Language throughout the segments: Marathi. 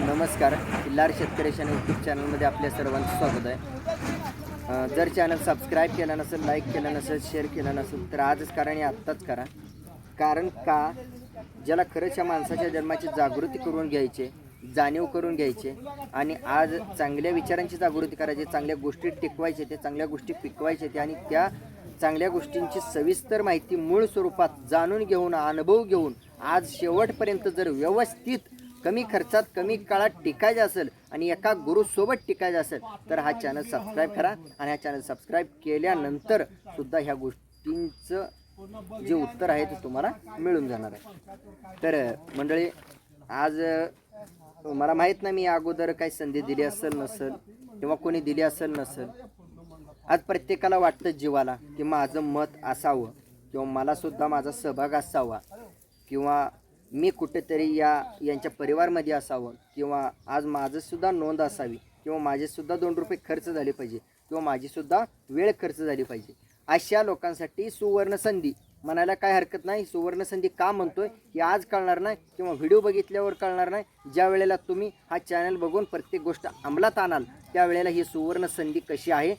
नमस्कार. किल्लार शेतकरी चॅनल यूट्यूब चॅनलमध्ये आपल्या सर्वांचं स्वागत आहे. जर चॅनल सबस्क्राईब केला नसेल लाईक केलं नसेल शेअर केलं नसेल तर आजच करा आणि आत्ताच करा. कारण का? ज्याला खरंच या माणसाच्या जन्माची जागृती करून घ्यायचे जाणीव करून घ्यायचे आणि आज चांगल्या विचारांची जागृती करायची चांगल्या गोष्टी टिकवायचे ते चांगल्या गोष्टी पिकवायचे ते आणि त्या चांगल्या गोष्टींची सविस्तर माहिती मूळ स्वरूपात जाणून घेऊन अनुभव घेऊन आज शेवटपर्यंत जर व्यवस्थित कमी खर्चात कमी काळात टिकायचं असेल आणि एका गुरुसोबत टिकायचं असेल तर हा चॅनल सबस्क्राईब करा आणि हा चॅनल सबस्क्राईब केल्यानंतर सुद्धा ह्या गोष्टींचं जे उत्तर आहे ते तुम्हाला मिळून जाणार आहे. तर मंडळी आज मला माहीत नाही मी अगोदर काही संधी दिली असेल नसेल किंवा कोणी दिली असेल नसेल. आज प्रत्येकाला वाटतं जीवाला की माझं मत असावं किंवा मला सुद्धा माझा सहभाग असावा किंवा मी कुठेतरी या यांच्या परिवारमध्ये असावं किंवा आज माझंसुद्धा नोंद असावी किंवा माझेसुद्धा दोन रुपये खर्च झाले पाहिजे किंवा माझीसुद्धा वेळ खर्च झाली पाहिजे. अशा लोकांसाठी सुवर्ण संधी म्हणायला काय हरकत नाही. सुवर्ण संधी का म्हणतोय? की आज कळणार नाही किंवा व्हिडिओ बघितल्यावर कळणार नाही. ज्या वेळेला तुम्ही हा चॅनल बघून प्रत्येक गोष्ट अंमलात आणाल त्यावेळेला ही सुवर्ण संधी कशी आहे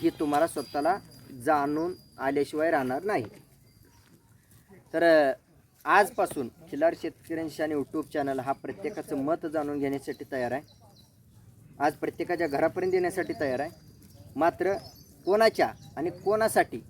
ही तुम्हाला स्वतःला जाणून आल्याशिवाय राहणार नाही. तर आजपासून खिलार शेतकऱ्यांशी आणि यूट्यूब चॅनल हा प्रत्येकाचं मत जाणून घेण्यासाठी तयार आहे. आज प्रत्येकाच्या घरापर्यंत येण्यासाठी तयार आहे. मात्र कोणाच्या आणि कोणासाठी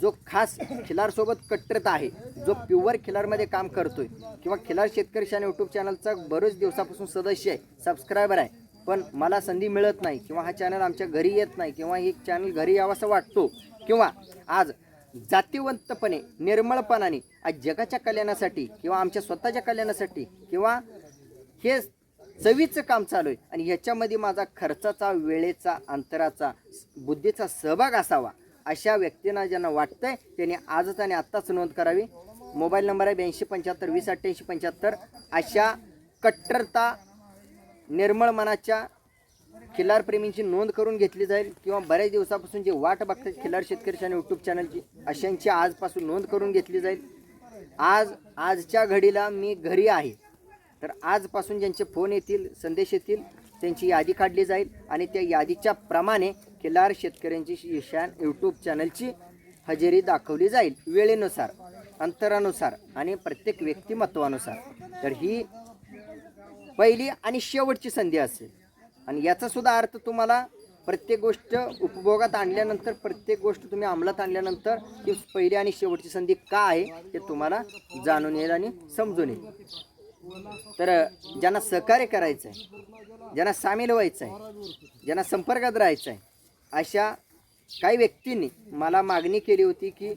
जो खास खिलारसोबत कट्टरता आहे जो प्युअर खिलारमध्ये काम करतोय किंवा खिलार शेतकरी आणि यूट्यूब चॅनलचा बरेच दिवसापासून सदस्य आहे सबस्क्रायबर आहे पण मला संधी मिळत नाही किंवा हा चॅनल आमच्या घरी येत नाही किंवा हे चॅनल घरी यावासा वाटतो किंवा आज जातीवंतपणे निर्मळपणाने आज जगाच्या कल्याणासाठी किंवा आमच्या स्वतःच्या कल्याणासाठी किंवा हे चवीचं काम चालू आहे आणि ह्याच्यामध्ये माझा खर्चाचा वेळेचा अंतराचा बुद्धीचा सहभाग असावा अशा व्यक्तींना ज्यांना वाटतंय त्यांनी आजच आणि आत्ताच नोंद करावी. मोबाईल नंबर आहे ब्याऐंशी पंच्याहत्तर वीस अठ्ठ्याऐंशी पंच्याहत्तर. अशा कट्टरता निर्मळ मनाच्या खिल्लार प्रेमींची नोंद करून घेतली जाईल किंवा बऱ्याच दिवसापासून जे वाट बघतात खिल्लार शेतकरी आणि यूट्यूब चॅनलची अशांची आजपासून नोंद करून घेतली जाईल. आज आजच्या घडीला मी घरी आहे. तर आजपासून ज्यांचे फोन येतील संदेश येतील त्यांची यादी काढली जाईल आणि त्या यादीच्या प्रमाणे खिलार शेतकऱ्यांची ईशान यूट्यूब चॅनलची हजेरी दाखवली जाईल वेळेनुसार अंतरानुसार आणि प्रत्येक व्यक्तिमत्वानुसार. तर ही पहिली आणि शेवटची संधी असेल. आणि याचासुद्धा अर्थ तुम्हाला प्रत्येक गोष्ट उपभोगात आणल्यानंतर प्रत्येक गोष्ट तुम्ही अंमलात आणल्यानंतर ती पहिली आणि शेवटची संधी का आहे ते तुम्हाला जाणून येईल आणि समजून येईल. तर ज्यांना सहकार्य करायचं आहे ज्यांना सामील व्हायचं आहे ज्यांना संपर्कात राहायचं आहे अशा काही व्यक्तींनी मला मागणी केली होती की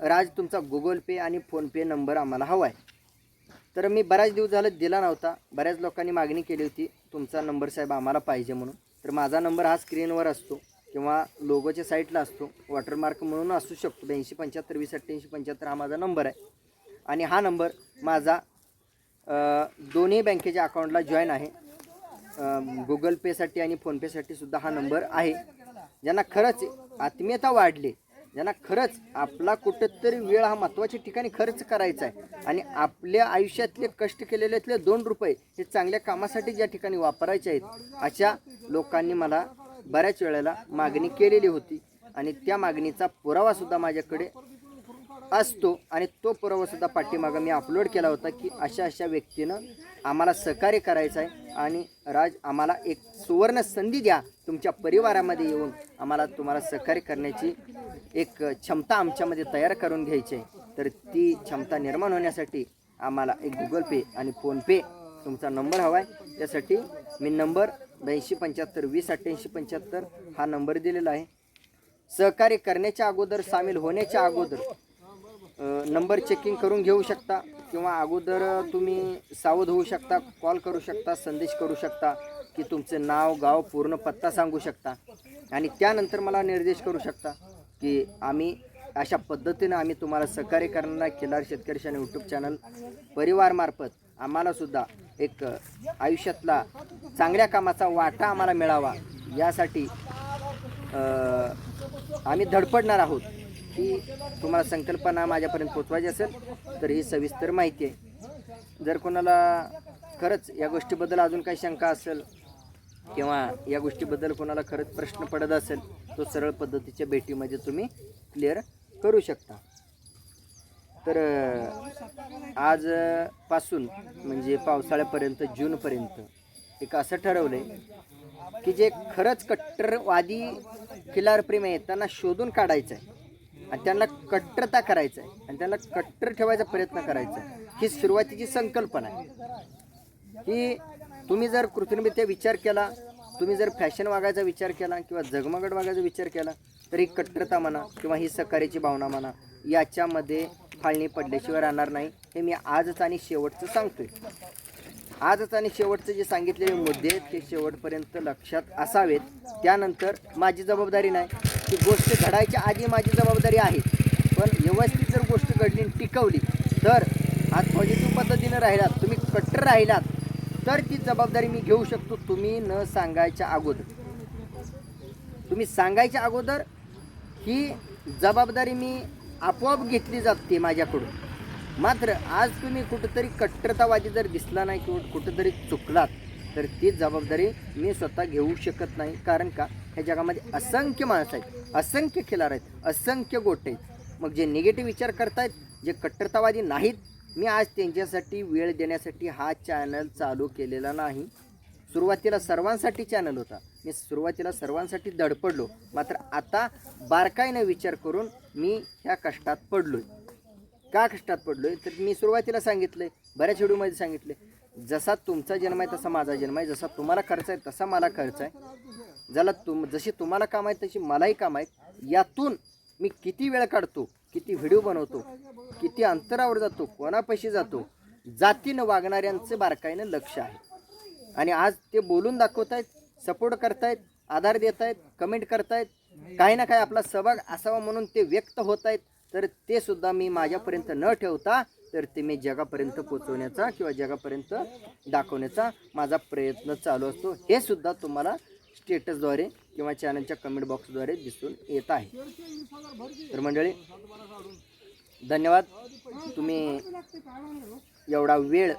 राज तुमचा गुगल पे आणि फोनपे नंबर आम्हाला हवा आहे तर मी बऱ्याच दिवस झालं दिला नव्हता. बऱ्याच लोकांनी मागणी केली होती तुमचा नंबर साहेब आम्हाला पाहिजे म्हणून. तर माझा नंबर हा स्क्रीनवर असतो किंवा लोगोच्या साईटला असतो. वॉटरमार्क म्हणून असू शकतो. ब्याऐंशी पंच्याहत्तर वीस अठ्ठ्याऐंशी पंच्याहत्तर हा माझा नंबर आहे. आणि हा नंबर माझा दोन्ही बँकेच्या अकाउंटला जॉईन आहे. गुगल पेसाठी आणि फोनपेसाठी सुद्धा हा नंबर आहे. ज्यांना खरंच आत्मीयता वाढली ज्यांना खरंच आपला कुठंतरी वेळ हा महत्त्वाच्या ठिकाणी खर्च करायचा आहे. आणि आपल्या आयुष्यातले कष्ट केलेल्यातले दोन रुपये हे चांगल्या कामासाठी ज्या ठिकाणी वापरायचे आहेत अशा लोकांनी मला बऱ्याच वेळेला मागणी केलेली होती. आणि त्या मागणीचा पुरावासुद्धा माझ्याकडे असतो. आणि तो पुरावासुद्धा पाठीमागं मी अपलोड केला होता की अशा अशा व्यक्तीनं आम्हाला सहकार्य करायचं आहे. आणि राज आम्हाला एक सुवर्ण संधी द्या. तुमच्या परिवारामध्ये येऊन आम्हाला तुम्हाला सहकार्य करण्याची एक क्षमता आमच्यामध्ये तयार करून घ्यायची आहे. तर ती क्षमता निर्माण होण्यासाठी आम्हाला एक गुगल पे आणि फोनपे तुमचा नंबर हवा आहे. त्यासाठी मी नंबर ब्याऐंशी पंच्याहत्तर वीस अठ्ठ्याऐंशी पंच्याहत्तर हा नंबर दिलेला आहे. सहकार्य करण्याच्या अगोदर सामील होण्याच्या अगोदर नंबर चेकिंग करून घेऊ शकता किंवा अगोदर तुम्ही सावध होऊ शकता कॉल करू शकता संदेश करू शकता की तुमचं नाव गाव पूर्ण पत्ता सांगू शकता आणि त्यानंतर मला निर्देश करू शकता. की आम्ही अशा पद्धतीनं आम्ही तुम्हाला सहकार्य करणारा खिलार शेतकरी आणि यूट्यूब चॅनल परिवारमार्फत आम्हालासुद्धा एक आयुष्यातला चांगल्या कामाचा वाटा आम्हाला मिळावा. यासाठी आम्ही धडपडणार आहोत की तुम्हाला संकल्पना माझ्यापर्यंत पोचवायची असेल तर ही सविस्तर माहिती आहे. जर कोणाला खरंच या गोष्टीबद्दल अजून काही शंका असेल किंवा या गोष्टीबद्दल कोणाला खरंच प्रश्न पडत असेल तो सरळ पद्धतीच्या भेटीमध्ये तुम्ही क्लिअर करू शकता. तर आजपासून म्हणजे पावसाळ्यापर्यंत जूनपर्यंत एक असं ठरवलं आहे की जे खरंच कट्टरवादी खिलारप्रेम आहेत त्यांना शोधून काढायचं आहे आणि त्यांना कट्टरता करायचं आहे आणि त्यांना कट्टर ठेवायचा प्रयत्न करायचा आहे ही सुरुवातीची संकल्पना आहे. की तुम्ही जर कृत्रिमरित्या विचार केला तुम्ही जर फॅशन वागायचा विचार केला किंवा जगमगड वागायचा विचार केला तर ही कट्टरता म्हणा किंवा ही सकारीची भावना म्हणा याच्यामध्ये फाळणी पडल्याशिवाय राहणार नाही. हे मी आजच आणि शेवटचं सांगतोय. आजच आणि शेवटचे जे सांगितलेले मुद्दे आहेत ते शेवटपर्यंत लक्षात असावेत. त्यानंतर माझी जबाबदारी नाही. ती गोष्ट घडायच्या आधी माझी जबाबदारी आहे. पण व्यवस्थित जर गोष्ट घडली टिकवली तर आज पॉझिटिव्ह पद्धतीनं राहिलात तुम्ही कट्टर राहिलात. तर ती जबाबदारी मी घेऊ शकतो तुम्ही न सांगायच्या अगोदर. तुम्ही सांगायच्या अगोदर ही जबाबदारी मी आपोआप घेतली जाते माझ्याकडून. मात्र आज तुम्ही कुठंतरी कट्टरतावादी जर दिसला नाही किंवा कुठंतरी चुकलात तर ती जबाबदारी मी स्वतः घेऊ शकत नाही. कारण का? ह्या जगामध्ये असंख्य माणसं आहेत असंख्य खिलार आहेत असंख्य गोटे आहेत. मग जे निगेटिव्ह विचार करतायत जे कट्टरतावादी नाहीत मी आज त्यांच्यासाठी वेळ देण्यासाठी हा चॅनल चालू केलेला नाही. सुरुवातीला सर्वांसाठी चॅनल होता. मी सुरुवातीला सर्वांसाठी धडपडलो. मात्र आता बारकाईनं विचार करून मी ह्या कष्टात पडलो का कष्टात पडलो तर मी सुरुवातीला सांगितलंय बऱ्याच व्हिडिओमध्ये सांगितले जसा तुमचा जन्म आहे तसा माझा जन्म आहे. जसा तुम्हाला खर्च आहे तसा मला खर्च आहे. ज्याला तुम जशी तुम्हाला काम आहे तशी मलाही काम आहे. यातून मी किती वेळ काढतो किती व्हिडिओ बनवतो किती अंतरावर जातो कोणापाशी जातो जातीनं वागणाऱ्यांचं बारकाईनं लक्ष आहे. आणि आज ते बोलून दाखवत आहेत सपोर्ट करतायत आधार देत आहेत कमेंट करतायत काही ना काही आपला सहभाग असावा म्हणून ते व्यक्त होत आहेत तर ते सुद्धा मी माझ्यापर्यंत न ठेवता तर ते मी जगापर्यंत पोचवण्याचा किंवा जगापर्यंत दाखवण्याचा माझा प्रयत्न चालू असतो. हे सुद्धा तुम्हाला स्टेटसद्वारे किंवा चॅनलच्या कमेंट बॉक्सद्वारे दिसून येत आहे. तर मंडळी धन्यवाद. तुम्ही एवढा वेळ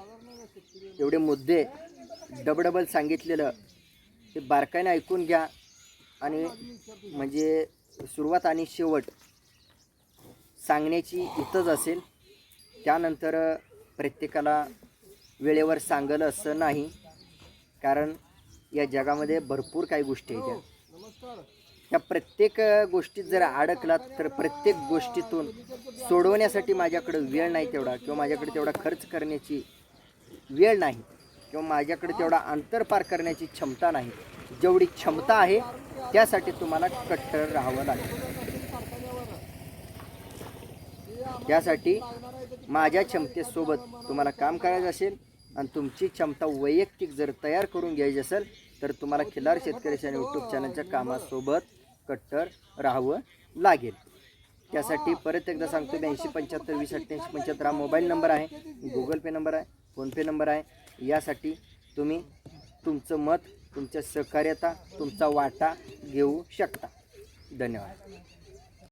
एवढे मुद्दे डबडबल सांगितलेलं हे बारकाईने ऐकून घ्या. आणि म्हणजे सुरुवात आणि शेवट सांगण्याची इथंच असेल. त्यानंतर प्रत्येकाला वेळेवर सांगलं असं नाही. कारण या जगामध्ये भरपूर काही गोष्टी आहेत. त्या प्रत्येक गोष्टीत जर अडकलात तर प्रत्येक गोष्टीतून सोडवण्यासाठी माझ्याकडे वेळ नाही तेवढा किंवा माझ्याकडे तेवढा खर्च करण्याची वेळ नाही किंवा माझ्याकडे तेवढा अंतर पार करण्याची क्षमता नाही. जेवढी क्षमता आहे त्यासाठी तुम्हाला कट्टर राहावं लागेल. त्यासाठी माझ्या क्षमतेसोबत तुम्हाला काम करायचं असेल आणि तुमची क्षमता वैयक्तिक जर तयार करून घ्यायची असेल तर तुम्हाला खिलार शेतकऱ्याच्या यूट्यूब चॅनलच्या कामासोबत कट्टर राहावं लागेल. त्यासाठी परत एकदा सांगतो ब्याऐंशी पंच्याहत्तर वीस अठ्ठ्याऐंशी पंच्याहत्तर हा मोबाईल नंबर आहे गुगल पे नंबर आहे फोनपे नंबर आहे. यासाठी तुम्ही तुमचं मत तुमच्या सहकार्यता तुमचा वाटा घेऊ शकता. धन्यवाद.